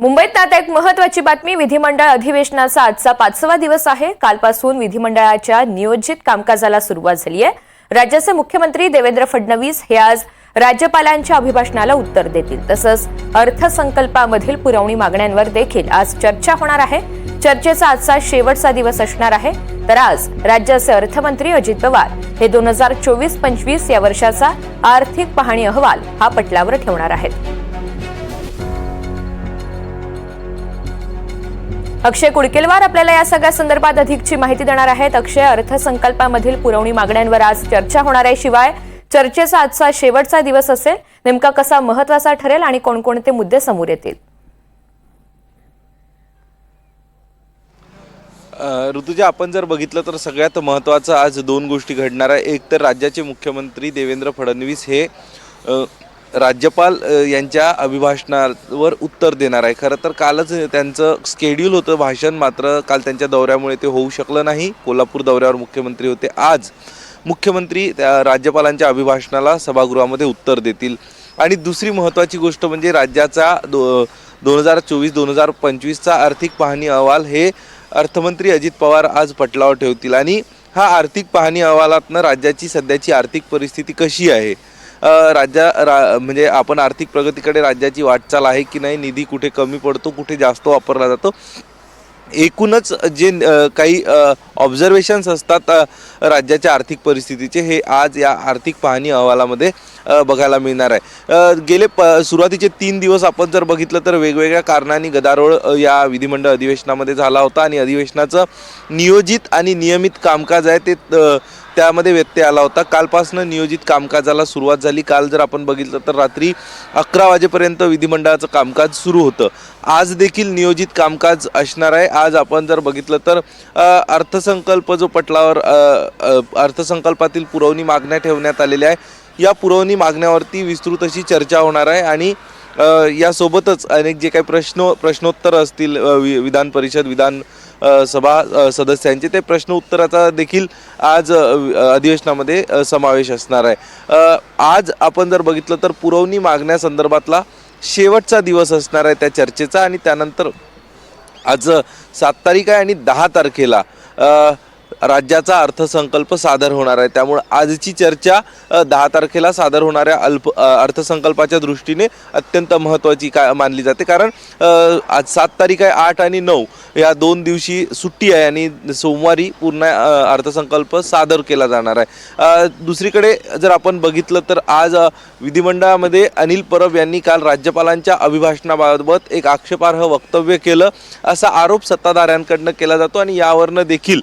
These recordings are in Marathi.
मुंबईत आता एक महत्वाची बातमी. विधिमंडळ अधिवेशनाचा आजचा पाचवा दिवस आहे. कालपासून विधिमंडळाच्या नियोजित कामकाजाला सुरुवात झाली आहे. राज्याचे मुख्यमंत्री देवेंद्र फडणवीस हे आज राज्यपालांच्या अभिभाषणाला उत्तर देतील. तसंच अर्थसंकल्पामधील पुरवणी मागण्यांवर देखील आज चर्चा होणार आहे. चर्चेचा आजचा शेवटचा दिवस असणार आहे. तर आज राज्याचे अर्थमंत्री अजित पवार हे दोन हजार चोवीस पंचवीस या वर्षाचा आर्थिक पाहणी अहवाल हा पटलावर ठेवणार आहेत. अक्षय कुडकेलवार आपल्याला या सगळ्या संदर्भात अधिकची माहिती देणार आहेत. अक्षय अर्थसंकल्पामधील पुरवणी मागण्यांवर आज चर्चा होणार आहे. शिवाय चर्चेचा आजचा शेवटचा दिवस असेल नेमका कसा महत्त्वाचा ठरेल आणि कोणकोणते मुद्दे समोर येतील? ऋतुजा आपण जर बघितलं तर सगळ्यात महत्त्वाचं आज दोन गोष्टी घडणार आहे. एक तर राज्याचे मुख्यमंत्री देवेंद्र फडणवीस हे राज्यपाल यांच्या अभिभाषणावर उत्तर देणार आहे. खरं तर कालच त्यांचं स्केड्यूल होतं. भाषण मात्र काल त्यांच्या दौऱ्यामुळे ते होऊ शकलं नाही. कोल्हापूर दौऱ्यावर मुख्यमंत्री होते. आज मुख्यमंत्री त्या राज्यपालांच्या अभिभाषणाला सभागृहामध्ये उत्तर देतील. आणि दुसरी महत्त्वाची गोष्ट म्हणजे राज्याचा दो दोन हजार चोवीस दोन हजार पंचवीसचा आर्थिक पाहणी अहवाल हे अर्थमंत्री अजित पवार आज पटलावर ठेवतील. आणि हा आर्थिक पाहणी अहवालातनं राज्याची सध्याची आर्थिक परिस्थिती कशी आहे? राज्या रा म्हणजे आपण आर्थिक प्रगतीकडे राज्याची वाटचाल आहे की नाही निधी कुठे कमी पडतो कुठे जास्त वापरला जातो? एकूणच जे काही ऑब्झर्वेशन्स असतात राज्याच्या आर्थिक परिस्थितीचे हे आज या आर्थिक पाहणी अहवालामध्ये बघायला मिळणार आहे. गेले प सुरुवातीचे तीन दिवस आपण जर बघितलं तर वेगवेगळ्या कारणांनी गदारोळ या विधिमंडळ अधिवेशनामध्ये झाला होता आणि अधिवेशनाचं नियोजित आणि नियमित कामकाज आहे ते त्यामध्ये व्यत्यय आला होता. कालपासनं नियोजित कामकाजाला सुरुवात झाली. काल जर आपण बघितलं तर रात्री अकरा वाजेपर्यंत विधिमंडळाचं कामकाज सुरू होतं. आज देखील नियोजित कामकाज असणार आहे. आज आपण जर बघितलं तर अर्थसंकल्प जो पटलावर अर्थसंकल्पातील पुरवणी मागण्या ठेवण्यात आलेल्या आहे. या पुरवणी मागण्यावरती विस्तृत अशी चर्चा होणार आहे आणि यासोबतच अनेक जे काही प्रश्न प्रश्नोत्तर असतील वि विधान परिषद विधान सभा सदस्यांचे ते प्रश्न उत्तराचा देखील आज अधिवेशनामध्ये समावेश असणार आहे. आज आपण जर बघितलं तर पुरवणी मागण्यासंदर्भातला शेवटचा दिवस असणार आहे त्या चर्चेचा आणि त्यानंतर आज सात तारीख आहे आणि दहा तारखेला राज्याचा अर्थसंकल्प सादर होणार आहे. त्यामुळे आजची चर्चा दहा तारखेला सादर होणाऱ्या अल्प अर्थसंकल्पाच्या दृष्टीने अत्यंत महत्त्वाची का मानली जाते. कारण आज सात तारीख आहे आठ आणि नऊ. या दोन दिवशी सुट्टी आहे आणि सोमवारी पूर्ण अर्थसंकल्प सादर केला जाणार आहे. दुसरीकडे जर आपण बघितलं तर आज विधिमंडळामध्ये अनिल परब यांनी काल राज्यपालांच्या अभिभाषणाबाबत एक आक्षेपार्ह वक्तव्य केलं. असा आरोप सत्ताधाऱ्यांकडनं केला जातो आणि यावरनं देखील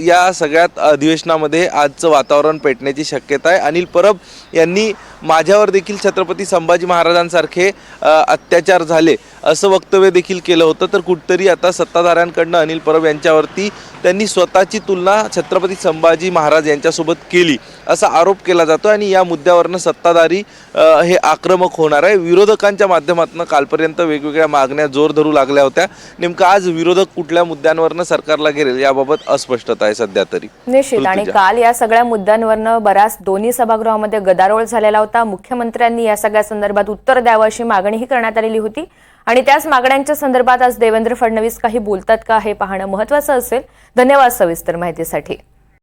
या सगळ्यात अधिवेशनामध्ये आजचं वातावरण पेटण्याची शक्यता आहे. अनिल परब यांनी माझ्यावर देखील छत्रपती संभाजी महाराजांसारखे अत्याचार झाले असं वक्तव्य देखील केलं होतं. तर कुठतरी आता सत्ताधाऱ्यांकडनं अनिल परब यांच्यावरती त्यांनी स्वतःची तुलना छत्रपती संभाजी महाराज यांच्यासोबत केली असा आरोप केला जातो आणि या मुद्द्यावरनं सत्ताधारी हे आक्रमक होणार आहे. विरोधकांच्या माध्यमातून कालपर्यंत वेगवेगळ्या मागण्या जोर धरू लागल्या होत्या. नेमकं आज विरोधक कुठल्या मुद्द्यांवरनं सरकारला घेरेल याबाबत अस्पष्ट अस्पष्टता आहे सध्या तरी. निश्चित. आणि. काल या सगळ्या मुद्द्यांवरनं बराच दोन्ही सभागृहामध्ये गदारोळ झालेला होता. मुख्यमंत्र्यांनी या सगळ्या संदर्भात उत्तर द्यावं अशी मागणीही करण्यात आलेली होती. आणि त्याच मागण्यांच्या संदर्भात आज देवेंद्र फडणवीस काही बोलतात का हे पाहणं महत्वाचं असेल. धन्यवाद सविस्तर माहितीसाठी.